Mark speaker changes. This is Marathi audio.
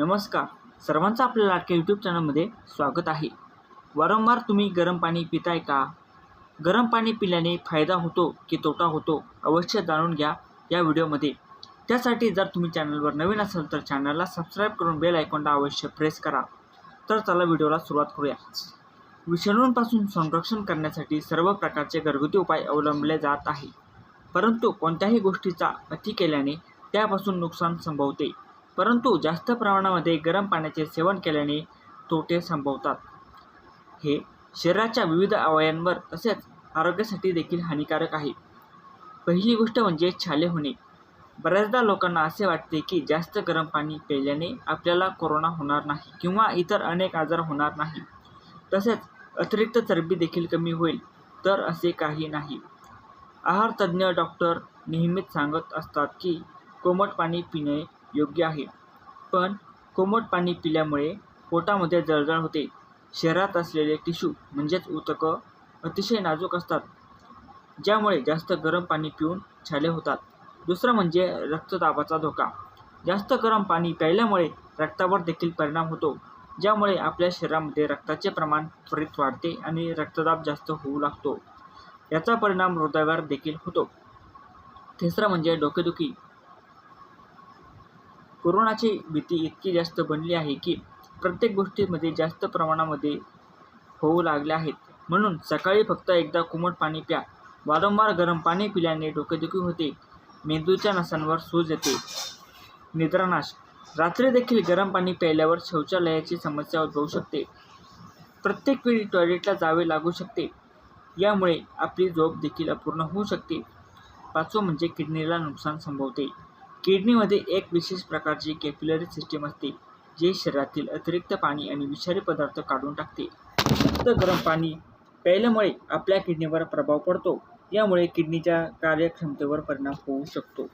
Speaker 1: नमस्कार. सर्वांचं आपल्या लाटक्या यूट्यूब चॅनलमध्ये स्वागत आहे. वारंवार तुम्ही गरम पाणी पिताय का? गरम पाणी पिल्याने फायदा होतो की तोटा होतो अवश्य जाणून घ्या या व्हिडिओमध्ये. त्यासाठी जर तुम्ही चॅनलवर नवीन असाल तर चॅनलला सबस्क्राईब करून बेल आयकॉनला अवश्य प्रेस करा. तर चला व्हिडिओला सुरुवात करूया. विषाणूंपासून संरक्षण करण्यासाठी सर्व प्रकारचे घरगुती उपाय अवलंबले जात आहे. परंतु कोणत्याही गोष्टीचा अति केल्याने त्यापासून नुकसान संभवते. परंतु जास्त प्रमाणामध्ये गरम पाण्याचे सेवन केल्याने तोटे संभवतात. हे शरीराच्या विविध अवयांवर तसेच आरोग्यासाठी देखील हानिकारक आहे. पहिली गोष्ट म्हणजे छाले होणे. बऱ्याचदा लोकांना असे वाटते की जास्त गरम पाणी प्यायल्याने आपल्याला कोरोना होणार नाही किंवा इतर अनेक आजार होणार नाही. तसेच अतिरिक्त चरबी देखील कमी होईल तर असे काही नाही. आहार तज्ज्ञ डॉक्टर नेहमीच सांगत असतात की कोमट पाणी पिणे योग्य आहे. पण कोमट पाणी पिल्यामुळे पोटामध्ये जळजळ होते. शरीरात असलेले टिश्यू म्हणजेच उतकं अतिशय नाजूक असतात ज्यामुळे जास्त गरम पाणी पिऊन छाले होतात. दुसरं म्हणजे रक्तदाबाचा धोका. जास्त गरम पाणी प्यायल्यामुळे रक्तावर देखील परिणाम होतो ज्यामुळे आपल्या शरीरामध्ये रक्ताचे प्रमाण त्वरित वाढते आणि रक्तदाब जास्त होऊ लागतो. याचा परिणाम हृदयावर देखील होतो. तिसरं म्हणजे डोकेदुखी. कोरोनाची भीती इतकी जास्त बनली आहे की प्रत्येक गोष्टीमध्ये जास्त प्रमाणामध्ये होऊ लागल्या आहेत. म्हणून सकाळी फक्त एकदा कोमट पाणी प्या. वारंवार गरम पाणी पिल्याने डोकेदुखी होते. मेंदूच्या नसांवर सूज येते. निद्रानाश. रात्री देखील गरम पाणी प्यायल्यावर शौचालयाची समस्या उद्भवू शकते. प्रत्येक वेळी टॉयलेटला जावे लागू शकते. यामुळे आपली झोप देखील अपूर्ण होऊ शकते. पाचवं म्हणजे किडनीला नुकसान संभवते. किडनीमध्ये एक विशेष प्रकारची कॅप्युलरी सिस्टीम असते जे शरीरातील अतिरिक्त पाणी आणि विषारी पदार्थ काढून टाकते. जास्त गरम पाणी प्यायल्यामुळे आपल्या किडनीवर प्रभाव पडतो. यामुळे किडनीच्या कार्यक्षमतेवर परिणाम होऊ शकतो.